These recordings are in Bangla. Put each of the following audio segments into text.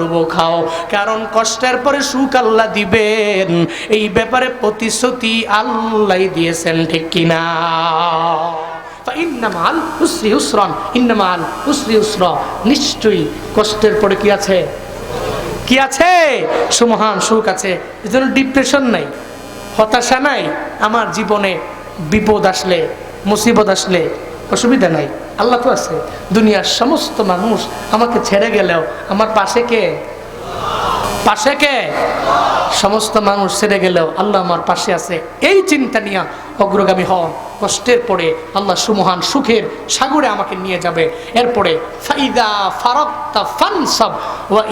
ডুবো খাও। কারণ কষ্টের পরে সুখ আল্লাহ দিবেন। এই ব্যাপারে প্রতিশ্রুতি আল্লাহ দিয়েছেন, ঠিক কিনা ইন্নামাল উসরি উসরন, ইন্নামাল উসরি উসর। নিশ্চয়ই কষ্টের পরে কি আছে? কি আছে? সুমহান সুখ আছে। এজন্য ডিপ্রেশন নাই, হতাশা নাই। আমার জীবনে বিপদ আসলে, মুসিবত আসলে, অসুবিধা নাই। আল্লাহ তো আছে। দুনিয়ার সমস্ত মানুষ আমাকে ছেড়ে গেলেও আমার পাশে কে? পাশে কে? সমস্ত মানুষ ছেড়ে গেলেও আল্লাহ আমার পাশে আছে। এই চিন্তা নিয়ে অগ্রগামী হন কষ্টের পরে আল্লাহ সুমহান সুখের সাগরে আমাকে নিয়ে যাবে। এরপরে, ফাইদা ফানসব ওয়া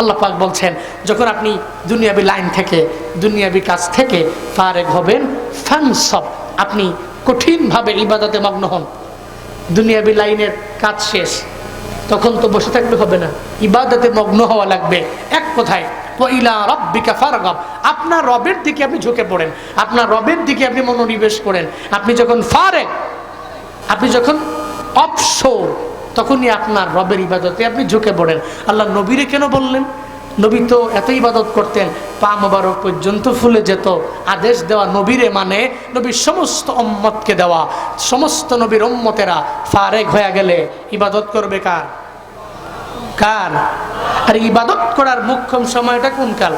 আল্লাহ পাক বলছেন, যখন আপনি দুনিয়াবি লাইন থেকে, দুনিয়াবি কাজ থেকে ফারেক হবেন, ফানসব, আপনি কঠিনভাবে ইবাদতে মগ্ন হন। দুনিয়াবি লাইনের কাজ শেষ। তখন তো বসে থাকলে হবে না। ইবাদতে মগ্ন হওয়া লাগবে। এক কথায় আপনার রবের দিকে আপনি ঝুঁকে পড়েন। আপনার রবের দিকে আপনি মনোনিবেশ করেন। আপনি যখন ফারেক, আপনি যখন অপসর তখনই আপনার রবের ইবাদতে আপনি ঝুঁকে পড়েন। আল্লাহ নবীরে কেন বললেন? নবী তো এত ইবাদত করতেন, পা মোবারক পর্যন্ত ফুলে যেত। আদেশ দেওয়া নবীরে মানে নবীর সমস্ত অম্মতকে দেওয়া। সমস্ত নবীর অম্মতেরা ফারেক হয়ে গেলে ইবাদত করবে কার? কার? আর ইবাদত করার মুখ্যম সময়টা কোন কাল?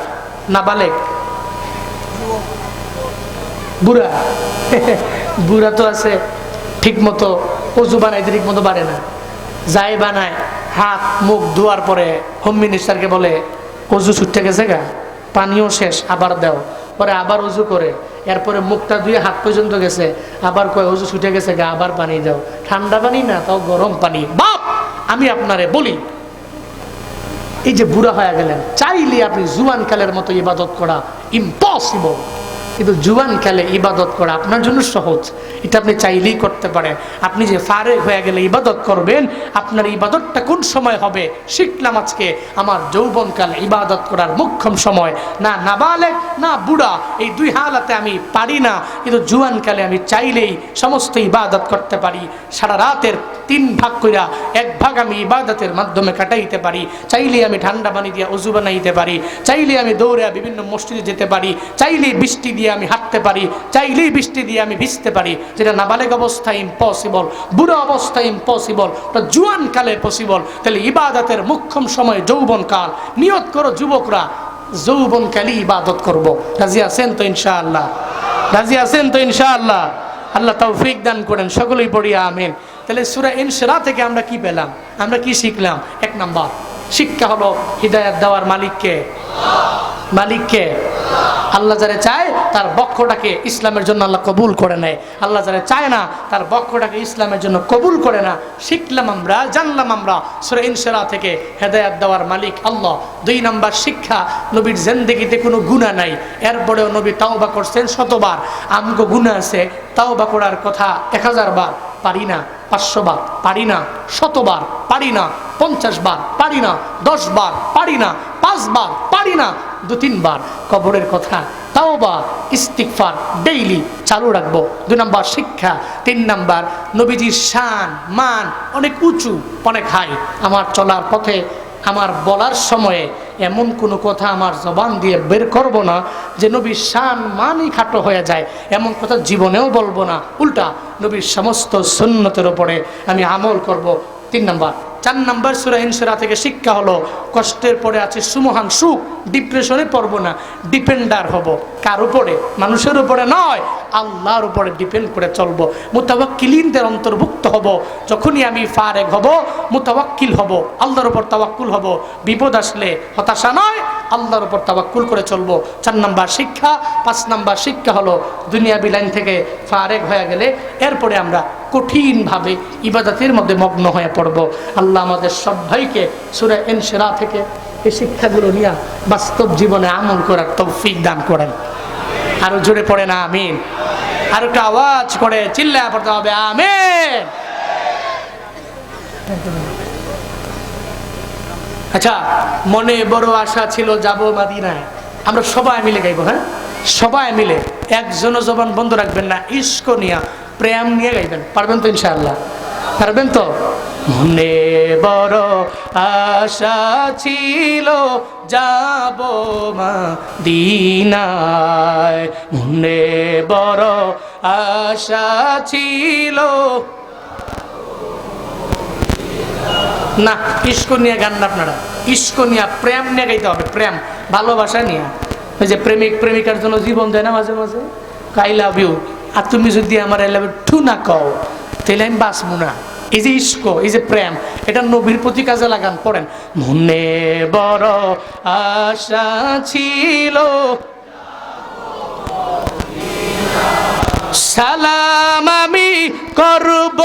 নাবালেক। বুড়া। বুড়া তো আছে ঠিক মতো অজু বানাইতে ঠিক মতো পারে না। যাই বানায়, হাত, মুখ ধোয়ার পরে হোম মিনিস্টারকে বলে অজু ছুটতে গেছে গা। পানিও শেষ, আবার দাও। পরে আবার অজু করে। এরপরে মুখটা ধুয়ে হাত পর্যন্ত গেছে। আবার কয়, অজু ছুটে গেছে গা, আবার পানি দাও। ঠান্ডা পানি না, তাও গরম পানি। বাপ, আমি আপনারে বলি, এই যে বুড়া হয়ে গেলেন, চাইলে আপনি জুয়ান কালের মতো ইবাদত করা ইম্পসিবল কিন্তু জুয়ান কালে ইবাদত করা আপনার জন্য সহজ। এটা আপনি চাইলেই করতে পারেন। আপনি যে ফারে হয়ে গেলে ইবাদত করবেন, আপনার ইবাদতটা কোন সময় হবে শিখলাম আজকে। আমার যৌবনকাল ইবাদত করার মুখ্যম সময়। না নাবালেক, না বুড়া, এই দুই হালাতে আমি পারি না। কিন্তু জুয়ান কালে আমি চাইলেই সমস্ত ইবাদত করতে পারি। সারা রাতের তিন ভাগ কইরা এক ভাগ আমি ইবাদতের মাধ্যমে কাটাইতে পারি। চাইলে আমি ঠান্ডা পানি দিয়ে অজু বানাইতে পারি। চাইলে আমি দৌড়ে বিভিন্ন মসজিদে যেতে পারি। চাইলে বৃষ্টি দিয়ে আমি হাঁটতে পারি, চাইলেই বৃষ্টি দিয়ে আমি ভিজতে পারি। যেটা নাবালেগ অবস্থায় ইম্পসিবল বুড়ো অবস্থায় ইম্পসিবল ওটা জুয়ান কালে পসিবল তাহলে ইবাদতের মুখ্যম সময় যৌবন কাল নিয়ত করো যুবকরা যৌবন কালে ইবাদত করব। রাজি আছেন তো ইনশাআল্লাহ? রাজি আছেন তো ইনশাআল্লাহ? আল্লাহ তৌফিক দান করেন, সকলেই পড়ি আমিন। তাহলে সুরা ইনসরা থেকে আমরা কি পেলাম? আমরা কি শিখলাম? এক নাম্বার, শিক্ষা হলো হৃদায়ত দেওয়ার মালিককে। মালিককে। আল্লাহ যারা চায় তার বক্ষটাকে ইসলামের জন্য আল্লাহ কবুল করে নেয়। আল্লাহ যারা চায় না, তার বক্ষটাকে ইসলামের জন্য কবুল করে না। শিখলাম আমরা, জানলাম আমরা সুরা ইনসরা থেকে হেদায়াত দেওয়ার মালিক আল্লাহ। দুই নাম্বার শিক্ষা, নবীর জেন্দেগিতে কোনো গুণা নাই। এরপরেও নবী তাওবা করছেন শতবার। আমগো গুণা আছে, তাওবা করার কথা এক হাজার বার পারি না, পাঁচশো বার পারি না শতবার পারি না, পঞ্চাশ বার পারি না, দশ বার পারি না পাঁচবার পারি না দু তিনবার কবরের কথা। তাও বা ইস্তিকফার ডেইলি চালু রাখব। দুই নম্বর শিক্ষা, তিন নম্বর নবীজির শান, মান অনেক উঁচু, অনেক হাই। আমার চলার পথে, আমার বলার সময়ে এমন কোনো কথা আমার জবান দিয়ে বের করব না যে নবীর শান মানই খাটো হয়ে যায়। এমন কথা জীবনেও বলব না। উল্টা, নবীর সমস্ত সুন্নতের ওপরে আমি আমল করব। তিন নাম্বার চার নাম্বার সুরা ইনসুরা থেকে শিক্ষা হলো, কষ্টের পরে আছে সুমহান সুখ, ডিপ্রেশনে পড়ব না, ডিপেন্ডার হব। কার উপরে? মানুষের উপরে নয়, আল্লাহর উপরে ডিপেন্ড করে চলবো। মুতাবাক্কিলিনদের অন্তর্ভুক্ত হব। যখনই আমি ফারেক হব মুতাবাক্কিল হব, আল্লাহর উপর তাওয়াক্কুল হব। বিপদ আসলে হতাশা নয় আল্লাহর উপর তাওয়াক্কুল করে চলবো। চার নাম্বার শিক্ষা, পাঁচ নাম্বার শিক্ষা হলো দুনিয়া বিলাইন থেকে ফারেক হয়ে গেলে এরপরে আমরা কঠিনভাবে ইবাদতের মধ্যে মগ্ন হয়ে পড়ব। আল্লাহ আমাদের সবাইকে সুরে এনসেরা থেকে এই শিক্ষাগুলো নিয়ে বাস্তব জীবনে আমল করার তৌফিক দান করেন। আরও জোরে পড়ে না, আমিন। আর একটা আওয়াজ করে চিল্লায় পড়তে হবে, আমিন। আচ্ছা মনে বড় আশা ছিল যাব মাদিনায়। আমরা সবাই মিলে গাইবো হ্যাঁ? সবাই মিলে একজনও জবান বন্ধ রাখবেন না ইস্ক নিয়া প্রেম নিয়ে গাইবেন। পারবেন তো ইনশাআল্লাহ? পারবেন তো? মনে বড় আশা ছিল যাব মা দিনায় মনে বড় আশা ছিল না, ইস্ক নিয়ে গান না আপনারা। ইস্ক নিয়ে, প্রেম নিয়ে গাইতে হবে, প্রেম। ভালোবাসা নিয়ে। ওই যে প্রেমিক, প্রেমিকার জন্য জীবন দেয় না মাঝে মাঝে? I love you. আর তুমি যদি আমার আই লাভ টু না কও তাহলে আমি বাঁচবো না। এই যে ইস্ক, এই যে প্রেম, এটা নবীর প্রতি কাজে লাগান, পড়েন। মনে বড় আশা ছিল। সালাম আমি করব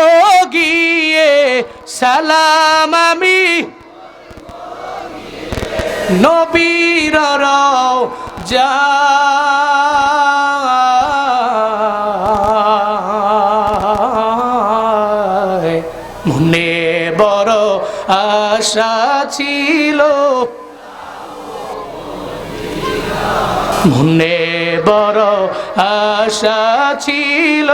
গিয়ে সালাম আমি। নবীর যা মনে বড় আশা ছিল। মনে বড় আশা ছিল।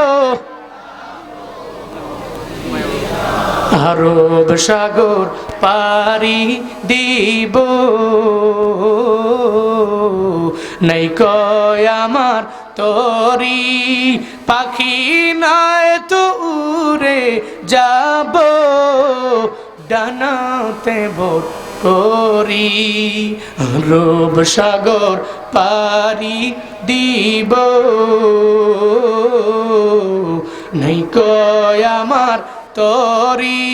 আরব সাগর পারি দিব। নাই কয় আমার তরি পাখি নাই তো উড়ে যাব। ডানাতে ভোর করি রূপ সাগর পারি দিব। নাই কয় আমার তরি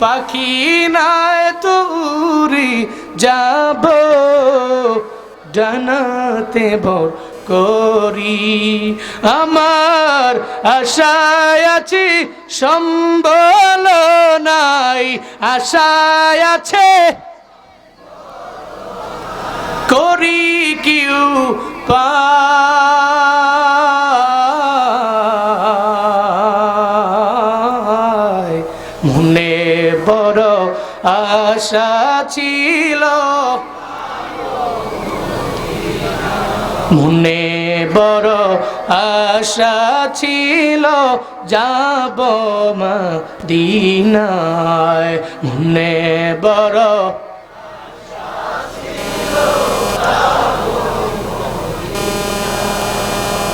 পাখি নাই তুরি যাব জানাতে ভোর করি। আমার আশায় আছি সম্বল নাই, আশায় আছে। করি কিউ পায় বড় আশা ছিল। মনে বড় আশা ছিল, যাব মা দিনায় মনে বড়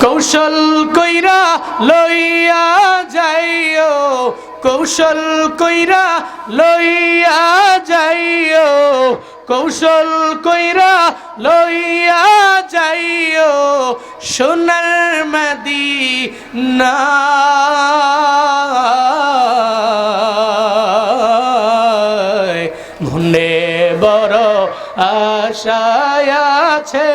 কৌশল কইরা লইয়া যাইও। কৌশল কইরা লইয়া যাইও, কৌশল কইরা লইয়া যাইও সোনার মাদি না মনে বড় আশায় আছে।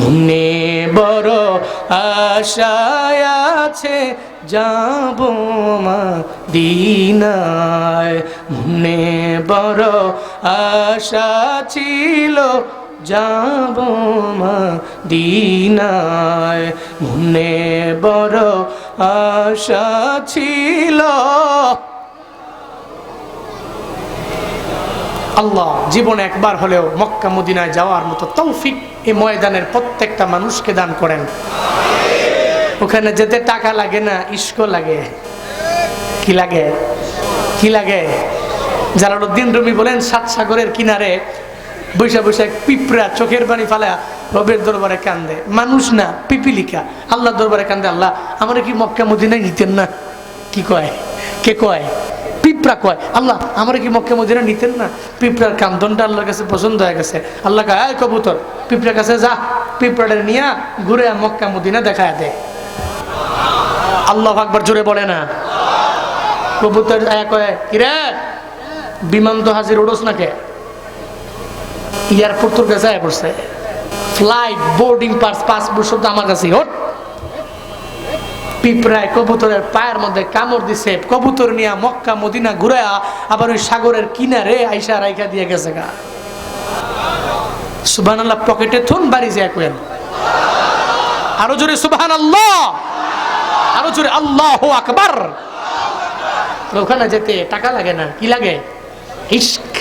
মনে আশায় আছে, যাব মা দিনায়। মনে বড় আশা ছিল, যাব মা দিনায়। মনে বড় আশা ছিল আল্লাহ জীবনে একবার হলেও মক্কা মদিনায় যাওয়ার মতো তৌফিক এই ময়দানের প্রত্যেকটা মানুষকে দান করেন। ওখানে যেতে টাকা লাগে না, ইস্ক লাগে। কি লাগে? কি লাগে? জালালউদ্দিন রুমি বলেন, সাত সাগরের কিনারে বৈশা বৈশা পিঁপড়া চোখের পানি ফালা রবের দরবারে কান্দে। মানুষ না, পিপিলিকা। আল্লাহ দরবারে কান্দে, আল্লাহ, আমার কি মক্কা মদিনায় নিতেন না? কি কয়? কে কয়? পিঁপড়া কয়, আল্লাহ, আমার কি মক্কা মদিনা নিতেন না? পিঁপড়ার কান্দনটা আল্লাহর কাছে পছন্দ হয়ে গেছে। আল্লাহ কয়, "এই কবুতর, পিঁপড়ার কাছে যা পিঁপড়াটা নিয়ে ঘুরে মক্কা মদিনা দেখায় দে। আল্লাহ আকবার জোরে বলে না। কবুতর আয়া কয়, কিরে, বিমান তো হাজির ওড়োস না কে? এয়ারপোর্ট তোর কাছে পড়ছে। ফ্লাইট, বোর্ডিং পাস পাসপোর্ট সব তো আমার কাছে হট পিঁপড়ায় কবুতরের পায়ের মধ্যে কামড় দিছে, কবুতর নিয়ে মক্কা, মদিনা ঘুরে আবার ওই সাগরের কিনারে আইসা রাইখা দিয়ে গেছে গা। সুবাহ পকেটে থুন বাড়ি যায় কোয়েন আরও জোরে সুবাহান আল্লাহ আরও জোরে আল্লাহ আকবার। ওখানে যেতে টাকা লাগে না, কি লাগে? ইস্ক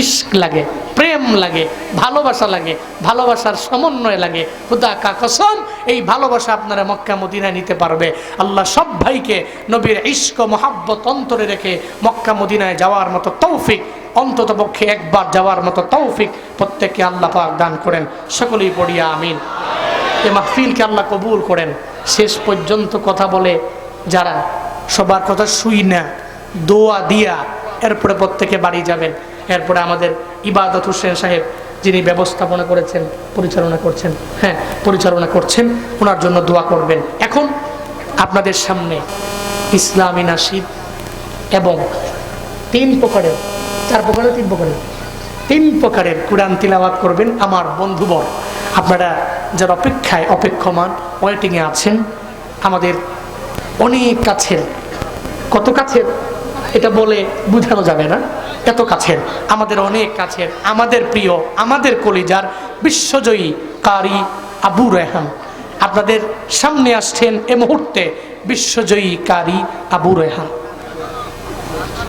ইস্ক লাগে। প্রেম লাগে, ভালোবাসা লাগে, ভালোবাসার সমন্বয় লাগে। খুদা কাকসম এই ভালোবাসা আপনারা মক্কা মদিনায় নিতে পারবে। আল্লাহ সব ভাইকে নবীর ইস্ক মহাব্বত অন্তরে রেখে মক্কা মদিনায় যাওয়ার মতো তৌফিক, অন্তত পক্ষে একবার যাওয়ার মতো তৌফিক প্রত্যেককে আল্লাহ পাক দান করেন। সকলেই পড়িয়া আমিন। এ মাহফিলকে আল্লাহ কবুল করেন। শেষ পর্যন্ত কথা বলে, যারা সবার কথা শুই না, দোয়া দিয়া এরপরে প্রত্যেকে বাড়ি যাবেন। এরপরে আমাদের ইবাদত হোসেন সাহেব, যিনি ব্যবস্থাপনা করেছেন, পরিচালনা করছেন হ্যাঁ পরিচালনা করছেন ওনার জন্য দোয়া করবেন। এখন আপনাদের সামনে ইসলামী নাসিদ এবং তিন প্রকারের, চার প্রকারের, তিন প্রকারের তিন প্রকারের কোরআন তিলাওয়াত করবেন আমার বন্ধুবর আপনারা যারা অপেক্ষায় অপেক্ষমান, ওয়েটিংয়ে আছেন, আমাদের অনেক কাছের, কত কাছের? এটা বলে বুঝানো যাবে না। এত কাছের, আমাদের অনেক কাছের, আমাদের প্রিয়, আমাদের কলিজার বিশ্বজয়ী কারি আবু রেহান আপনাদের সামনে আসছেন এ মুহূর্তে বিশ্বজয়ী কারি আবু রেহান